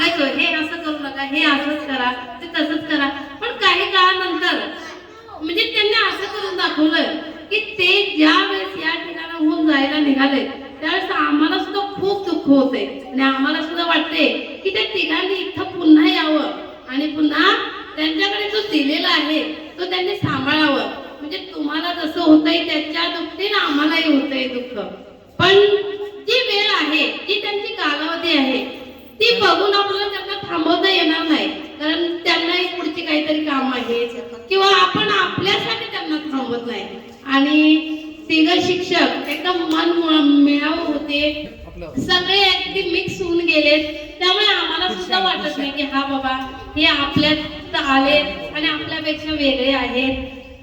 सांगायचो हे असं करू नका हे असंच करा ते तसंच करा. पण काही काळानंतर म्हणजे त्यांनी असं करून दाखवलं की ते ज्या वेळेस या ठिकाणाहून जायला निघाले त्यावेळेस आम्हाला सुद्धा खूप दुःख होते आणि आम्हाला सुद्धा वाटते की त्या तिघांनी इथं पुन्हा यावं. आणि पुन्हा त्यांच्याकडे जो दिलेला आहे तो त्यांनी सांभाळावं. म्हणजे तुम्हाला जसं होतंय त्याच्या दुःखीने आम्हालाही होतंय दुःख. पण जी वेळ आहे जी त्यांची कालावधी आहे ती बघून आपल्याला त्यांना थांबवता येणार नाही. कारण त्यांनाही पुढची काहीतरी काम आहेत किंवा आपण आपल्यासाठी त्यांना थांबवत नाही. आणि तिघ शिक्षक एकदम मन मिळाव होते. सगळे अगदी मिक्स होऊन गेलेत. त्यामुळे आम्हाला सुद्धा वाटत नाही की हा बाबा हे आपल्यात आले आणि आपल्यापेक्षा वेगळे आहेत.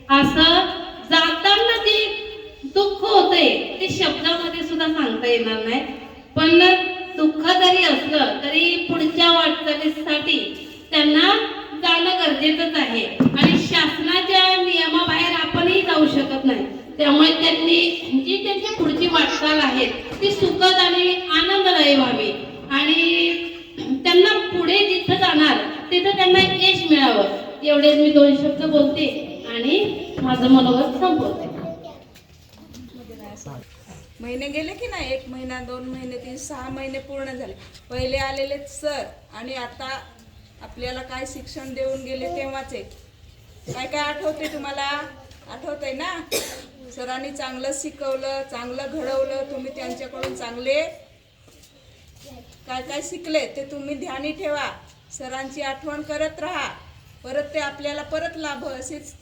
असं जाताना जे दुःख होते ते शब्दामध्ये सुद्धा सांगता येणार नाही. पण दुःख जरी असलं तरी पुढच्या वाटचालीसाठी त्यांना जाणं गरजेचंच आहे. आणि शासनाच्या नियमाबाहेर आपणही जाऊ शकत नाही. त्यामुळे त्यांनी जी त्यांची पुढची वाटचाल आहे ती सुखद आणि आनंददायी व्हावी. आणि त्यांना पुढे जिथं जाणार तिथं त्यांना यश मिळावं. एवढेच मी दोन शब्द बोलते आणि माझं मनोगत संपवते. महिने गेले की नाही? एक महिना दोन महिने तीन सहा महिने पूर्ण झाले. पहिले आलेले सर आणि आता आपल्याला काय शिक्षण देऊन गेले तेव्हाचे काय काय आठवते तुम्हाला? आठवतंय ना? सरांनी चांगलं शिकवलं चांगलं घडवलं तुम्ही त्यांच्याकडून चांगले काय काय शिकले ते तुम्ही ध्यानी ठेवा. सरांची आठवण करत राहा. परत ते आपल्याला परत लाभ असेच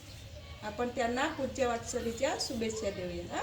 आपण त्यांना पुढच्या वाटचालीच्या शुभेच्छा देऊया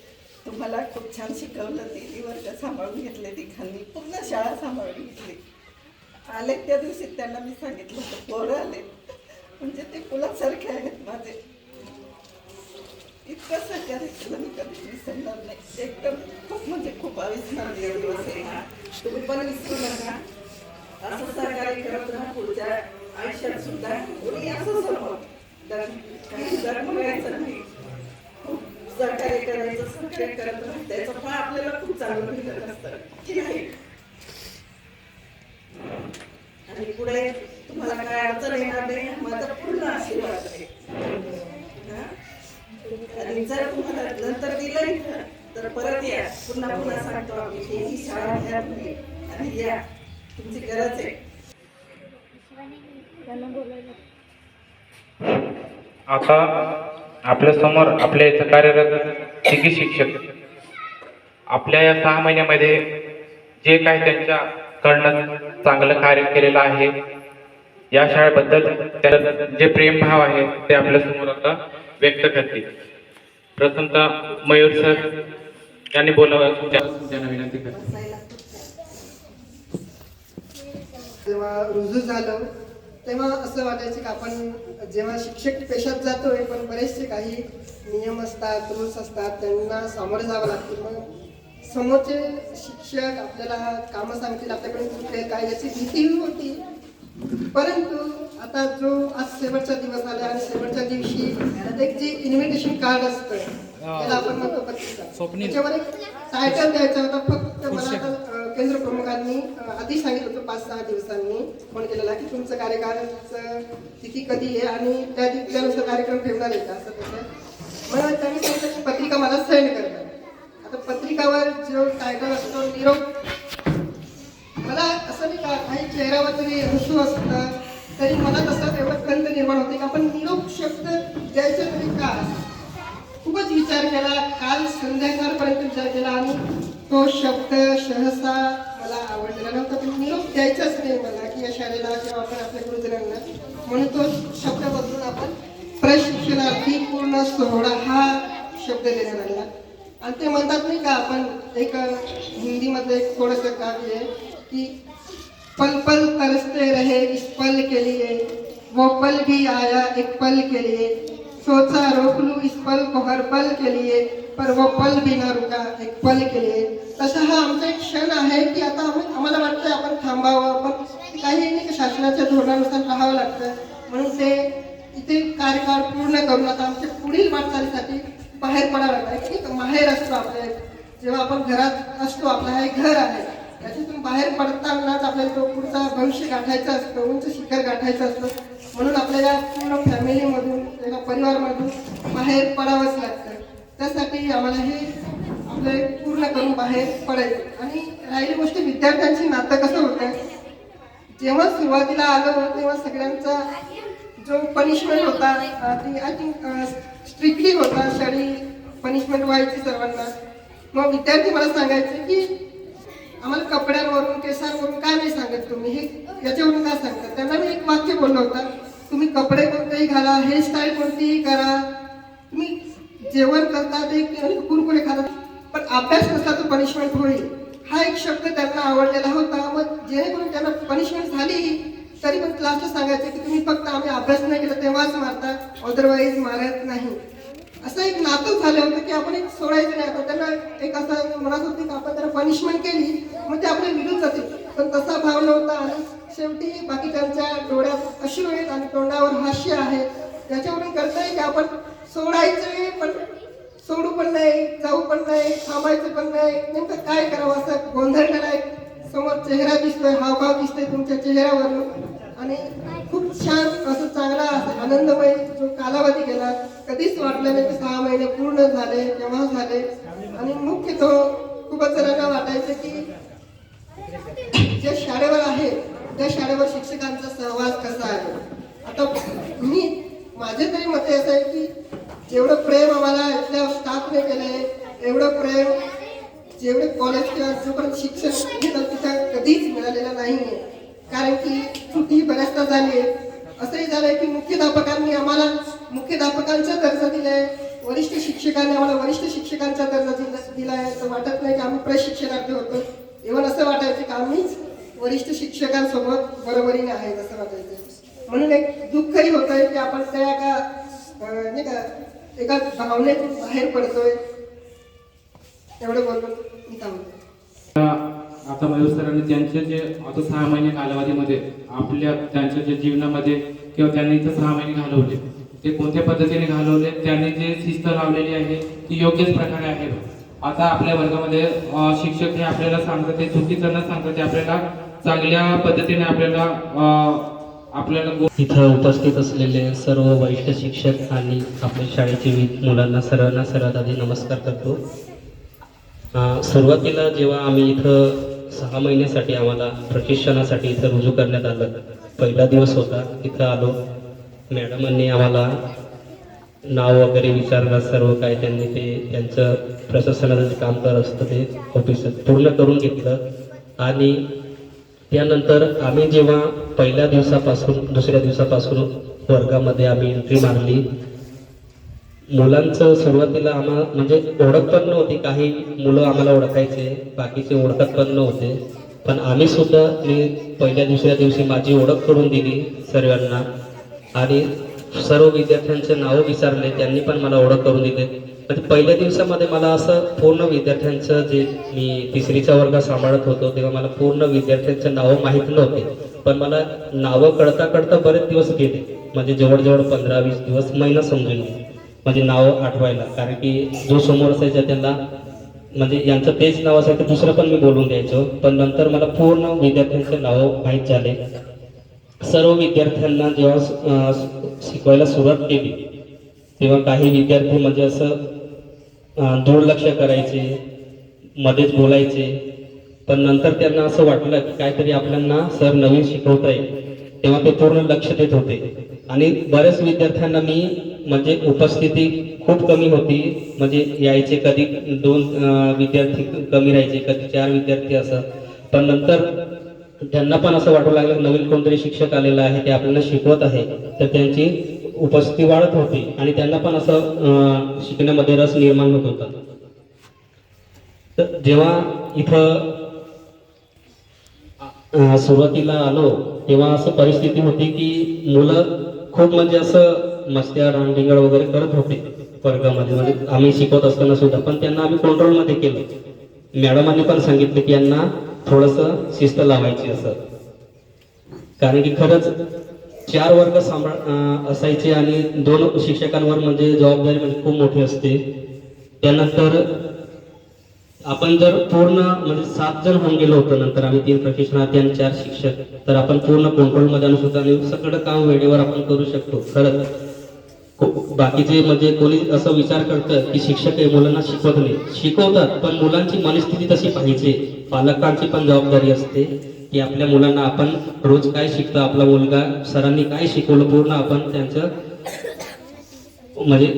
तुम्हाला खूप छान शिकवलं तिन्ही वर्ग सांभाळून घेतले तिघांनी पूर्ण शाळा सांभाळून घेतली. आले त्या दिवशी त्यांना मी सांगितलं होतं पोरं आले. म्हणजे ते पुलासारखे आहेत माझे. इतकं सहकार्य केलं मी कधी विसरणार नाही. एकदम खूप म्हणजे खूप अविस्मरणीय दिवस आहे. तुम्ही पण विसरू नका. असं सहकार्य करत राहा पुढच्या आयुष्यात सुद्धा. कोणी असं सर्व धर्म धर्म नाही. खूप सहकार्य करायचं सहकार्य करत राहा त्याचं फळ आपल्याला खूप चांगलं मिळत असतं. की नाही? आणि पुढे तुम्हाला काय अडचण येणार नाही माझा पूर्ण आशीर्वाद आहे. हा? आणि जर तुम्हाला नंतर दिलं तर परत या. पुन्हा पुन्हा सांगतो आम्ही की ही शाळा घ्या तुम्ही आणि या. तुमची गरज आहे. आता आपल्यासमोर आपल्या इथं कार्यरत तिघी शिक्षक आपल्या या सहा महिन्यामध्ये जे काही त्यांच्याकडनं चांगलं कार्य केलेलं आहे या शाळेबद्दल त्या जे प्रेमभाव आहे ते आपल्यासमोर आता व्यक्त करतील. प्रथमतः मयूर सर यांनी बोलावं त्यांना विनंती करते. रुजू झालं तेव्हा असं वाटायचं की आपण जेव्हा शिक्षक पेशात जातोय पण बरेचसे काही नियम असतात रूल्स असतात त्यांना सामोरं जावं लागतं. मग समोरचे शिक्षक आपल्याला कामं सांगतील आपल्याकडे चुकले काय याची भीतीही होती. परंतु आता जो आज शेवटचा दिवस आला आणि शेवटच्या दिवशी एक जे इन्व्हिटेशन कार्ड असतं त्याला आपण म्हणतो पत्रिका. त्याच्यावर एक टायटल द्यायचा होता फक्त मला केंद्र प्रमुखांनी आधी सांगितलं होतं पाच सहा दिवसांनी फोन केलेला की तुमचं कार्यकाळाचं तिथी कधी आहे आणि त्या त्यानुसार कार्यक्रम ठेवणार आहे का असं तसं. मग त्यांनी सांगितलं की पत्रिका मला सेंड करणार. आता पत्रिकावर जो टायटल असतो निरोप मला असं नाही का काही चेहऱ्यावर तरी हसू असतं तरी मला तसं तेवढं खंत निर्माण होते की? आपण निरोप शब्द द्यायचा तरी का खूपच विचार केला काल संध्याकाळपर्यंत विचार केला आणि तो शब्द सहसा मला आवडलेला नव्हता पण निरोप द्यायचाच नाही मला की या शाळेला किंवा आपण आपल्या गुरुजनांना. म्हणून तो शब्द बदलून आपण प्रशिक्षणार्थी पूर्ण सोहळा हा शब्द देण्यात आलेला आणि ते म्हणतात नाही का आपण एक हिंदीमध्ये एक थोडंसं काव्य आहे की पल पल तरसते रहे इस पल के लिए वो पल भी आया एक पल के लिए. सोचा रोक लू इस पल को हर पल के लिए पर वो पल भी ना रुका एक पल के लिए। तसा हा आमचा एक क्षण आहे की आता आम्ही आम्हाला वाटतं आपण थांबावं पण काही नाही की शासनाच्या धोरणानुसार राहावं लागतं. म्हणून ते इथे कार्यकाळ पूर्ण करून आता आमच्या पुढील वाटचालीसाठी बाहेर पडावं लागतं एक माहेर असतो आपल्या जेव्हा आपण घरात असतो आपलं हे घर आहे. त्याच्यातून बाहेर पडतानाच आपल्याला तो पुढचा भविष्य गाठायचं असतं उंच शिखर गाठायचं असतं. म्हणून आपल्याला पूर्ण फॅमिलीमधून एका परिवारमधून बाहेर पडावंच लागतं. त्यासाठी आम्हाला हे आपले पूर्ण करून बाहेर पडायचं. आणि राहिली गोष्ट विद्यार्थ्यांची नातं कसं होतं? जेव्हा सुरुवातीला आलो तेव्हा सगळ्यांचा जो पनिशमेंट होता ती आय थिंक स्ट्रिक्टली होता शाळी पनिशमेंट व्हायची सर्वांना. मग विद्यार्थी मला सांगायचे की आम्हाला कपड्यांवरून केसांवरून काय नाही सांगत तुम्ही. हे याच्यावरून काय सांगता त्यांना मी एक वाक्य बोललो होता. तुम्ही कपडे कोणतेही घाला हेअरस्टाईल कोणतीही करा. तुम्ही जेवण करता ते कुरकुरे खाता पण अभ्यास नसला तर पनिशमेंट होईल. हा एक शब्द त्यांना आवडलेला होता. मग जेणेकरून त्यांना पनिशमेंट झाली तरी पण क्लासला सांगायचं की तुम्ही फक्त आम्ही अभ्यास नाही केला तेव्हाच मारता. अदरवाईज मारत नाही. असं एक नातं झालं होतं की आपण एक सोडायचं नाही. आता त्यांना एक असं म्हणत होती की आपण त्यांना पनिशमेंट केली म्हणजे आपले आपल्या विरुद्ध जातील. पण तसा भाव नव्हता. आणि शेवटी बाकीच्यांच्या डोळ्यात अश्रू आहेत आणि तोंडावर हास्य आहे. त्याच्यावरून कळतंय की आपण सोडायचं पण सोडू पण नाही जाऊ पण नाही थांबायचं पण नाही. नेमकं काय करावं असं गोंधळ एक समोर चेहरा दिसतोय हावभाव दिसतोय तुमच्या चेहऱ्यावरून. आणि खूप छान असं चांगला असं आनंदमय जो कालावधी गेला कधीच वाटलं नाही की सहा महिने पूर्ण झाले केव्हा झाले. आणि मुख्य तो खूपच जणांना वाटायचं की ज्या शाळेवर आहे त्या शाळेवर शिक्षकांचा सहवास कसा आहे? आता मी माझे तरी मते असं आहे की जेवढं प्रेम आम्हाला इथल्या स्टाफने केलंय एवढं प्रेम जेवढे कॉलेज किंवा जोपर्यंत शिक्षण घेतात तिथं कधीच मिळालेलं नाहीये. कारण की सुट्टी बऱ्याचदा झाली आहे. असंही झालंय की मुख्याध्यापकांनी आम्हाला मुख्याध्यापकांचा दर्जा दिलाय वरिष्ठ शिक्षकांनी आम्हाला वरिष्ठ शिक्षकांचा दर्जा दिला- दिलाय असं वाटत नाही की आम्ही प्रशिक्षणार्थी होतो. इव्हन असं वाटायचं की? आम्हीच वरिष्ठ शिक्षकांसोबत बरोबरीने आहेत असं वाटायचं. म्हणून एक दुःखही होत आहे की आपण त्या एका नाही का एका भावनेतून बाहेर पडतोय. एवढं बोलून मी थांबतो आता मयूर सरांनी त्यांचे जे आता सहा महिने कालावधीमध्ये आपल्या त्यांच्या जे जीवनामध्ये किंवा त्यांनी इथं सहा महिने घालवले ते कोणत्या पद्धतीने घालवले त्यांनी जे शिस्त लावलेली आहे ती योग्यच प्रकारे आहे आता आपल्या वर्गामध्ये शिक्षक हे आपल्याला सांगतात ते चुकीचं न सांगतात ते आपल्याला चांगल्या पद्धतीने आपल्याला आपल्याला इथं उपस्थित असलेले सर्व वरिष्ठ शिक्षक आणि आपल्या शाळेचे मुलांना सर्वांना सर्वात आधी नमस्कार करतो. सुरुवातीला जेव्हा आम्ही इथं सहा महिन्यासाठी आम्हाला प्रशिक्षणासाठी इथं रुजू करण्यात आलं पहिला दिवस होता इथं आलो. मॅडमांनी आम्हाला नाव वगैरे विचारलं सर्व काय त्यांनी ते त्यांचं प्रशासनाचं जे काम करत असतं ते ऑफिस पूर्ण करून घेतलं. आणि त्यानंतर आम्ही जेव्हा पहिल्या दिवसापासून दुसऱ्या दिवसापासून वर्गामध्ये आम्ही एंट्री मारली. मुलांचं सुरुवातीला आम्हाला म्हणजे ओळख पण नव्हती. काही मुलं आम्हाला ओळखायचे बाकीचे ओळखत पण नव्हते. पण आम्ही सुद्धा मी पहिल्या दुसऱ्या दिवशी माझी ओळख करून दिली सर्वांना. आणि सर्व विद्यार्थ्यांचे नावं विचारले त्यांनी पण मला ओळख करून दिले. म्हणजे पहिल्या दिवसामध्ये मला असं पूर्ण विद्यार्थ्यांचं जे मी तिसरीचा वर्ग सांभाळत होतो तेव्हा मला पूर्ण विद्यार्थ्यांचे नावं माहीत नव्हते. पण मला नावं कळता कळता बरेच दिवस गेले. म्हणजे जवळजवळ पंधरा वीस दिवस महिना समजून गेले. म्हणजे नावं आठवायला. कारण की जो समोर असायचा त्यांना म्हणजे यांचं तेच नाव असायचं दुसरं पण मी बोलून द्यायचो. पण नंतर मला पूर्ण विद्यार्थ्यांचे नावं माहीत झाले. सर्व विद्यार्थ्यांना जेव्हा शिकवायला सुरुवात केली तेव्हा काही विद्यार्थी म्हणजे असं दुर्लक्ष करायचे मध्येच बोलायचे. पण नंतर त्यांना असं वाटलं की काहीतरी आपल्यांना सर नवीन शिकवत आहे तेव्हा ते पूर्ण लक्ष देत होते. आणि बऱ्याच विद्यार्थ्यांना मी म्हणजे उपस्थिती खूप कमी होती. म्हणजे यायचे कधी दोन विद्यार्थी कमी राहायचे कधी चार विद्यार्थी असं. पण नंतर त्यांना पण असं वाटू लागलं नवीन कोणतरी शिक्षक आलेला आहे ते आपल्याला शिकवत आहे. तर त्यांची उपस्थिती वाढत होती आणि त्यांना पण असं शिकण्यामध्ये रस निर्माण होत होता. तर जेव्हा इथं सुरुवातीला आलो तेव्हा असं परिस्थिती होती की मुलं खूप म्हणजे असं मस्त्या रानडिंगळ वगैरे करत होते वर्गामध्ये. म्हणजे आम्ही शिकवत असताना सुद्धा पण त्यांना आम्ही कंट्रोलमध्ये केलं. मॅडमांनी पण सांगितलं की यांना थोडंसं शिस्त लावायची असं. कारण की खरंच चार वर्ग सांभाळ असायचे आणि दोन शिक्षकांवर म्हणजे जबाबदारी म्हणजे खूप मोठी असते. त्यानंतर आपण जर पूर्ण म्हणजे सात जण होऊन गेलो होतो नंतर आम्ही तीन प्रशिक्षणार्थी आणि चार शिक्षक तर आपण पूर्ण कंट्रोलमध्ये आणू शकतो आणि सगळं काम वेळेवर आपण करू शकतो. खरंच बाकीचे म्हणजे कोणी असं विचार करतं की शिक्षक हे मुलांना शिकवत नाही. शिकवतात पण मुलांची मनस्थिती तशी पाहिजे. पालकांची पण जबाबदारी असते की आपल्या मुलांना आपण रोज काय शिकतो आपला मुलगा सरांनी काय शिकवलं पूर्ण आपण त्यांचं म्हणजे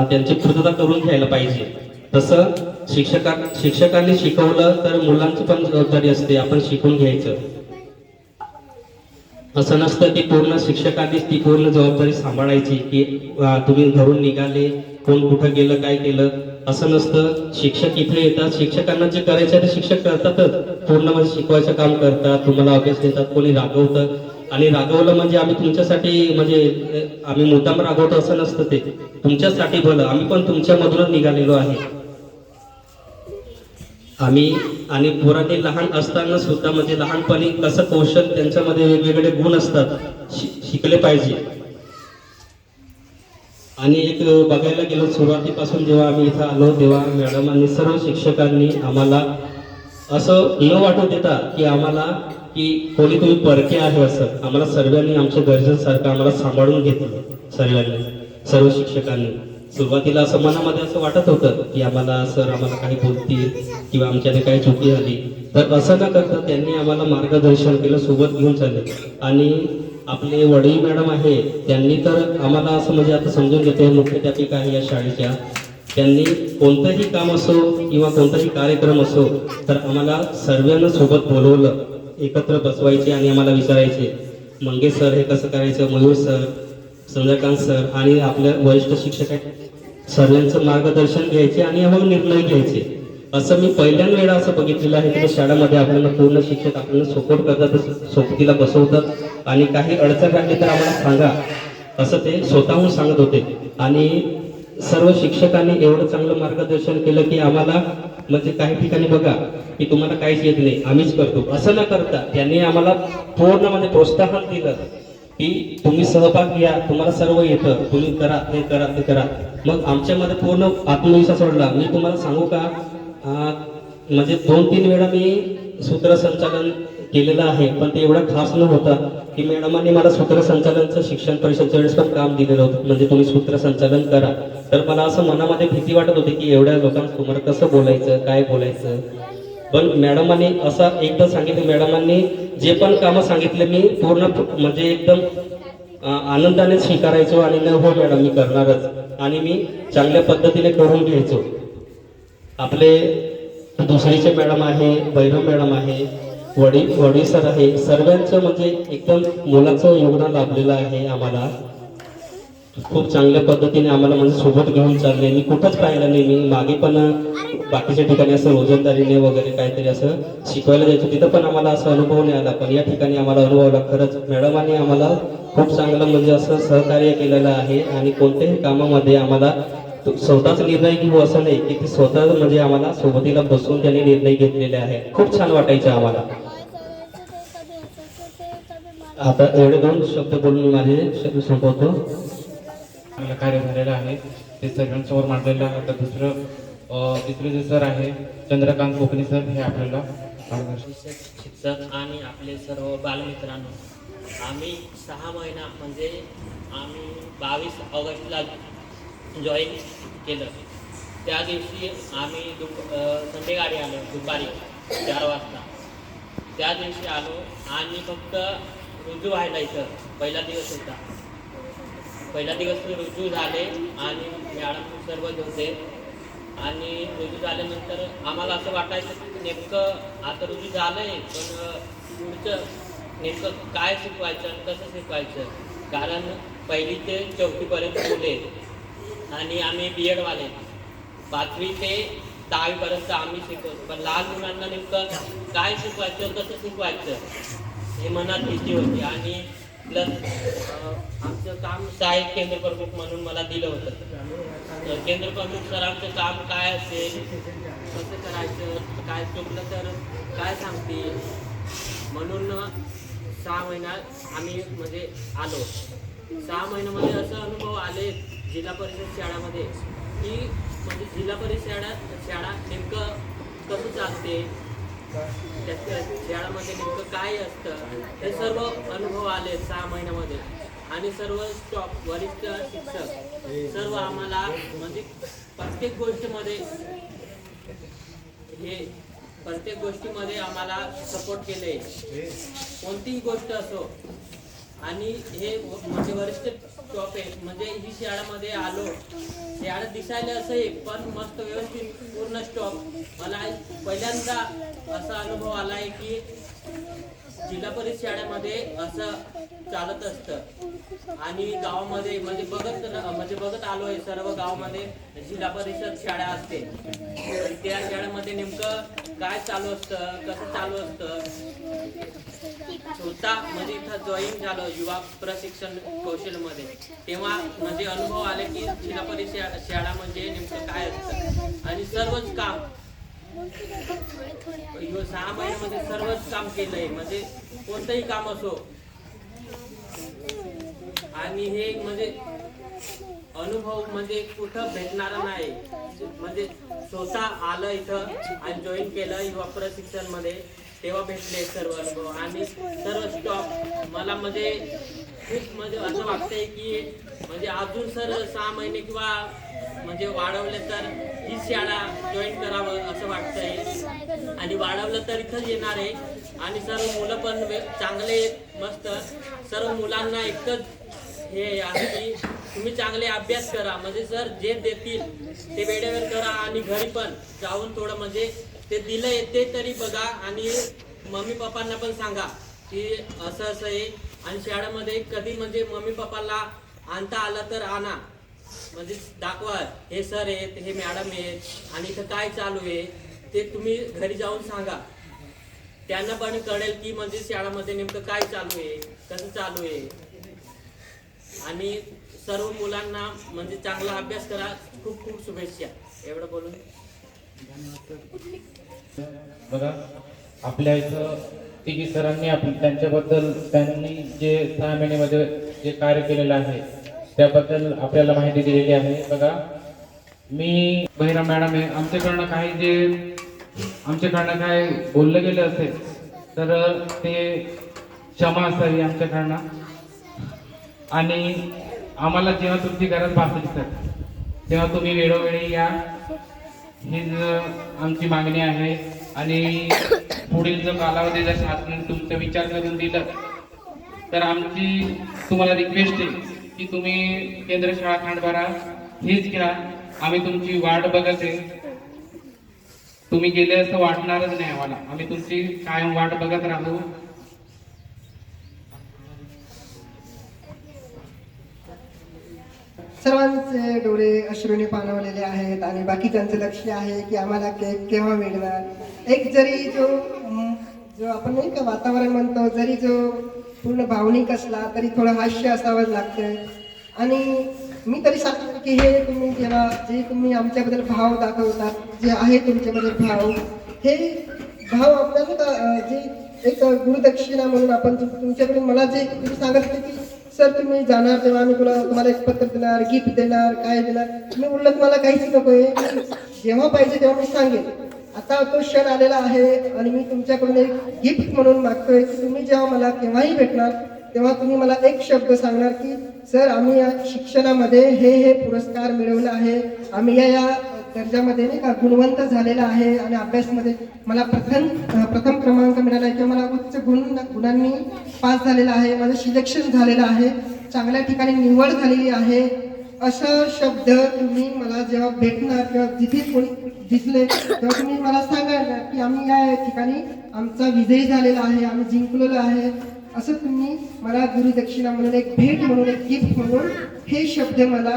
त्यांची पूर्तता करून घ्यायला पाहिजे. तसं शिक्षका शिक्षकांनी शिकवलं तर मुलांची पण जबाबदारी असते आपण शिकून घ्यायचं. असं नसतं की पूर्ण शिक्षकांनीच ती पूर्ण जबाबदारी सांभाळायची की तुम्ही घरून निघाले कोण कुठं गेलं काय केलं असं नसतं. शिक्षक इथे येतात. शिक्षकांना जे करायचं आहे ते शिक्षक करतातच. पूर्ण म्हणजे शिकवायचं काम करतात. तुम्हाला अभ्यास देतात. कोणी रागवतं. आणि रागवलं म्हणजे आम्ही तुमच्यासाठी म्हणजे आम्ही मुद्दाम रागवतो असं नसतं ते. तुमच्यासाठी भलं. आम्ही पण तुमच्यामधूनच निघालेलो आहे. आम्ही आणि पोरांनी लहान असताना सुद्धा म्हणजे लहानपणी कसं कौशल त्यांच्यामध्ये वेगवेगळे गुण असतात. शि- शिकले पाहिजे. आणि एक बघायला गेलो सुरुवातीपासून जेव्हा आम्ही इथं आलो तेव्हा आणि सर्व शिक्षकांनी आम्हाला असं न वाटू देता की आम्हाला की कोणी तुम्ही परके आहे असं आम्हाला सर्वांनी आमच्या गरजेसारखं आम्हाला सांभाळून घेतलं सर्वांनी सर्व शिक्षकांनी. सुरुवातीला असं मनामध्ये असं वाटत होतं की आम्हाला सर आम्हाला काही बोलतील किंवा आमच्याने काही चुकी झाली. तर असं न करता त्यांनी आम्हाला मार्गदर्शन केलं सोबत घेऊन चालले. आणि आपले वडील मॅडम आहे त्यांनी तर आम्हाला असं म्हणजे आता समजून घेते मुख्याध्यापिका आहे या शाळेच्या. त्यांनी कोणतंही काम असो किंवा कोणताही कार्यक्रम असो तर आम्हाला सर्वांना सोबत बोलवलं एकत्र बसवायचे आणि आम्हाला विचारायचे. मंगेश सर हे कसं करायचं मयूर सर चंद्रकांत सर आणि आपल्या वरिष्ठ शिक्षक आहेत. सर्वांचं मार्गदर्शन घ्यायचे आणि आम्हाला निर्णय घ्यायचे. असं मी पहिल्यांदा वेळा असं बघितलेलं आहे की शाळेमध्ये आपल्याला पूर्ण शिक्षक आपल्याला सपोर्ट करतात सोबतीला बसवतात. आणि काही अडचण राहिली तर आम्हाला सांगा. असं ते स्वतःहून सांगत होते. आणि सर्व शिक्षकांनी एवढं चांगलं मार्गदर्शन केलं की आम्हाला म्हणजे काही ठिकाणी बघा की तुम्हाला काहीच येत नाही. आम्हीच करतो. असं न करता त्यांनी आम्हाला पूर्ण म्हणजे प्रोत्साहन दिलं की तुम्ही सहभाग घ्या. तुम्हाला सर्व येतं. तुम्ही करा ते करा ते करा. मग आमच्यामध्ये पूर्ण आत्मविश्वास वाढला. मी तुम्हाला सांगू का? म्हणजे दोन तीन वेळा मी सूत्रसंचालन केलेलं आहे पण ते एवढं खास न होता की मॅडमांनी मला सूत्रसंचालनचं शिक्षण परिषदच्या वेळेस पण काम दिलेलं होतं. म्हणजे तुम्ही सूत्रसंचालन करा. तर मला असं मनामध्ये भीती वाटत होती की एवढ्या लोकांसमोर कसं बोलायचं काय बोलायचं? पण मॅडमांनी असं एकदा सांगितलं मॅडमांनी जे पण कामं सांगितले मी पूर्ण म्हणजे एकदम आनंदाने स्वीकारायचो आणि न हो मॅडम मी करणारच. आणि मी चांगल्या पद्धतीने करून घ्यायचो. आपले दुसरीचे मॅडम आहे बैरव मॅडम आहे वडी वडी सर आहे सर्वांचं म्हणजे एकदम मुलाचं योगदान लाभलेलं आहे आम्हाला. खूप चांगल्या पद्धतीने आम्हाला म्हणजे सोबत घेऊन चालले. मी कुठंच पाहिलं नाही. मी मागे पण बाकीच्या ठिकाणी असं रोजंदारीने वगैरे काहीतरी असं शिकवायला जायचं. तिथं पण आम्हाला असं अनुभव नाही आला. पण या ठिकाणी आम्हाला अनुभव आला. खरंच मॅडमांनी आम्हाला खूप चांगलं म्हणजे असं सहकार्य केलेलं आहे. आणि कोणत्याही कामामध्ये आम्हाला स्वतःच निर्णय घेऊ असं नाही की ते स्वतः म्हणजे आम्हाला सोबतीला बसून त्यांनी निर्णय घेतलेले आहे. खूप छान वाटायचं आम्हाला. आता एवढे दोन शब्द बोलून माझे शब्द संपवतो. चांगलं कार्य झालेलं आहे. ते सर्वांसमोर मांडलेलं आहे. आता दुसरं अं, तिसरे जे सर आहे चंद्रकांत कोकणी सर हे आपल्याला शिक्षक आणि आपले सर्व बालमित्रांनो आम्ही सहा महिना म्हणजे आम्ही बावीस ऑगस्टला जॉईन केलं. त्या दिवशी आम्ही दुप संध्याकाळी आलो दुपारी चार वाजता. त्या दिवशी आलो आणि फक्त रुजू व्हायला इथं पहिला दिवस होता. पहिला दिवस रुजू झाले आणि मॅडम सर्व होते आणि रुजू झाल्यानंतर आम्हाला असं वाटायचं की नेमकं आता रुजू झालंय पण पुढचं नेमकं काय शिकवायचं आणि कसं शिकवायचं? कारण पहिली ते चौथीपर्यंत मुले आणि आम्ही बी एडवाले पाचवी ते दहावीपर्यंत आम्ही शिकवतो. पण लहान मुलांना नेमकं काय शिकवायचं कसं शिकवायचं हे मनात भीती होती. आणि प्लस आमचं काम सहाय्यक केंद्र प्रमुख म्हणून मला दिलं होतं. तर केंद्र प्रमुख सरांचं काम काय असेल कसं करायचं काय चुकलं तर काय सांगतील? म्हणून सहा महिन्यात आम्ही म्हणजे आलो. सहा महिन्यामध्ये असं अनुभव आले जिल्हा परिषद शाळामध्ये की म्हणजे जिल्हा परिषद शाळा शाळा नेमकं कसं चालते? त्याच्या शाळामध्ये नेमकं काय असतं? हे सर्व अनुभव आले सहा महिन्यामध्ये. आणि सर्व स्टॉप वरिष्ठ शिक्षक सर्व आम्हाला म्हणजे प्रत्येक गोष्टीमध्ये हे प्रत्येक गोष्टीमध्ये आम्हाला सपोर्ट केले. कोणतीही गोष्ट असो आणि हे म्हणजे वरिष्ठ स्टॉप आहे. म्हणजे ही शाळामध्ये आलो. शाळा दिसायला असं आहे पण मस्त व्यवस्थित पूर्ण स्टॉप मला पहिल्यांदा असा अनुभव आला आहे की जिल्हा परिषद शाळेमध्ये असं चालत असतं. आणि गावामध्ये म्हणजे बघत म्हणजे बघत आलो आहे सर्व गावामध्ये जिल्हा परिषद शाळा असते. त्या शाळेमध्ये नेमकं काय चालू असतं कसं चालू असतं? स्वतः म्हणजे इथं जॉईन झालं युवा प्रशिक्षण कौशलमध्ये. तेव्हा म्हणजे अनुभव आले की जिल्हा परिषद शाळा म्हणजे नेमकं काय असतं. आणि सर्वच काम सहा महिन्यामध्ये सर्वच काम केलंय. म्हणजे कोणतंही काम असो. आणि हे म्हणजे अनुभव म्हणजे कुठं भेटणार नाही. म्हणजे स्वतः आलं इथं आणि जॉईन केलं युवा प्रशिक्षणमध्ये तेव्हा भेटले सर्व अनुभव. आणि सर्व स्टॉप मला म्हणजे खूप म्हणजे असं वाटतंय की म्हणजे अजून सर सहा महिने किंवा म्हणजे वाढवले तर ही शाळा जॉईन करावं असं वाटतंय. आणि वाढवलं तर इथंच येणार आहे. आणि सर्व मुलं पण चांगले मस्त. सर्व मुलांना एकच हे आहे की तुम्ही चांगले अभ्यास करा. म्हणजे सर जे देतील ते वेळेवर करा आणि घरी पण जाऊन थोडं म्हणजे ते दिलं ते तरी बघा आणि मम्मी पप्पांना पण सांगा की असं असं आहे. आणि शाळेमध्ये कधी म्हणजे मम्मी पप्पाला आणता आलं तर आणा. म्हणजे दाखवा हे सर आहेत हे मॅडम आहेत आणि इथं काय चालू आहे ते तुम्ही घरी जाऊन सांगा. त्यांना पण कळेल की म्हणजे शाळेमध्ये नेमकं काय चालू आहे कसं चालू आहे. आणि सर्व मुलांना म्हणजे चांगला अभ्यास करा. खूप खूप शुभेच्छा. एवढं बोलून. बघा आपल्या इथं तिघी सरांनी आपण त्यांच्याबद्दल त्यांनी जे सहा महिन्यामध्ये जे कार्य केलेलं आहे त्याबद्दल आपल्याला माहिती दिलेली आहे. बघा मी बहिरा मॅडम आहे आमच्याकडनं काही जे आमच्याकडनं काय बोललं गेलं असेल तर ते क्षमा असावी आमच्याकडनं. आणि आम्हाला जेव्हा तुमची गरज भासेल सर तेव्हा तुम्ही वेळोवेळी या. हीच आमची मागणी आहे आणि पुढील जो कालावधी जर शासनाने तुमचा विचार करून दिलं तर आमची तुम्हाला रिक्वेस्ट आहे की तुम्ही केंद्र शाळा खांडबारा हीच घ्या. आम्ही तुमची वाट बघत आहे. तुम्ही गेले असं वाटणारच नाही आम्हाला. आम्ही तुमची कायम वाट बघत राहू. सर्वांचे डोळे अश्रूने पाणवलेले आहेत आणि बाकीच्यांचं लक्ष आहे की आम्हाला केक केव्हा मिळणार? एक जरी जो जो आपण नाही का वातावरण म्हणतो जरी जो पूर्ण भावनिक असला तरी थोडं हास्य असावंच लागतं आणि मी तरी सांगतो की हे तुम्ही जेव्हा जे तुम्ही आमच्याबद्दल भाव दाखवतात जे आहे तुमच्याबद्दल भाव हे भाव आपल्याला जे एक गुरुदक्षिणा म्हणून आपण तुमच्याकडून मला जे तुम्ही सांगत होते की सर तुम्ही जाणार तेव्हा आम्ही तुला तुम्हाला एक पत्र देणार गिफ्ट देणार काय देणार? मी म्हणलं तुम्हाला काहीच नको आहे जेव्हा पाहिजे तेव्हा मी सांगेन. आता तो क्षण आलेला आहे आणि मी तुमच्याकडून एक गिफ्ट म्हणून मागतोय. की तुम्ही जेव्हा मला केव्हाही भेटणार तेव्हा तुम्ही मला एक शब्द सांगणार की सर आम्ही या शिक्षणामध्ये हे हे पुरस्कार मिळवलं आहे. आम्ही या या दर्जामध्ये नाही का गुणवंत झालेला आहे आणि अभ्यासमध्ये मला प्रथम प्रथम क्रमांक मिळाला आहे. किंवा मला उच्च गुण गुणांनी पास झालेला आहे माझं सिलेक्शन झालेलं आहे चांगल्या ठिकाणी निवड झालेली आहे. असं शब्द तुम्ही मला जेव्हा भेटणार किंवा जिथे कोणी दिसले तेव्हा तुम्ही मला सांगाल की आम्ही या ठिकाणी आमचा विजयी झालेला आहे आम्ही जिंकलेलो आहे. असं तुम्ही मला गुरुदक्षिणा म्हणून एक भेट म्हणून एक गिफ्ट म्हणून हे शब्द मला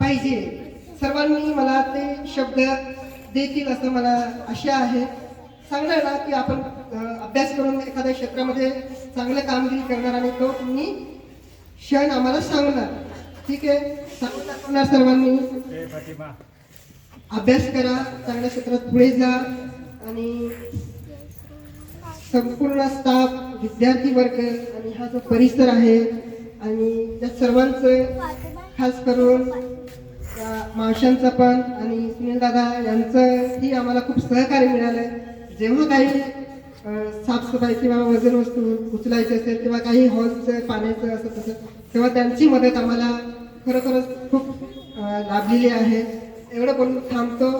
पाहिजे. सर्वांनी मला ते शब्द देतील असं मला आशा आहे. सांगणार ना की आपण अभ्यास करून एखाद्या क्षेत्रामध्ये चांगलं कामगिरी करणार आणि तो तुम्ही क्षण आम्हाला सांगणार. ठीक आहे? सांगून दाखवणार सर्वांनी. अभ्यास करा चांगल्या क्षेत्रात पुढे जा आणि संपूर्ण स्टाफ विद्यार्थी वर्ग आणि हा जो परिसर आहे आणि त्या सर्वांचं खास करून त्या मावशांचं पण आणि सुनील दादा यांचंही आम्हाला खूप सहकार्य मिळालं. जेव्हा काही साफसफाई किंवा वजन वस्तू उचलायचे असेल किंवा काही हॉलचं पाण्याचं असं तसं तेव्हा त्यांची मदत आम्हाला खरोखरच खूप लाभलेली आहे. एवढं बोलून थांबतो.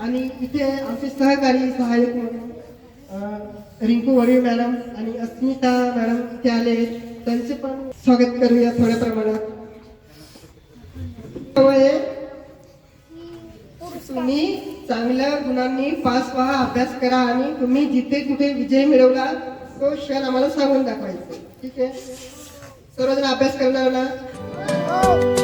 आणि इथे आमचे सहकारी सहाय्यक म्हणून रिंकू वडील मॅडम आणि अस्मिता मॅडम इथे आले त्यांचे पण स्वागत करूया थोड्या प्रमाणात. त्यामुळे तुम्ही चांगल्या गुणांनी पास व्हा अभ्यास करा आणि तुम्ही जिथे कुठे विजय मिळवला तो क्षण आम्हाला सांगून दाखवायचा. ठीक आहे? सर्वजण अभ्यास करणार ना?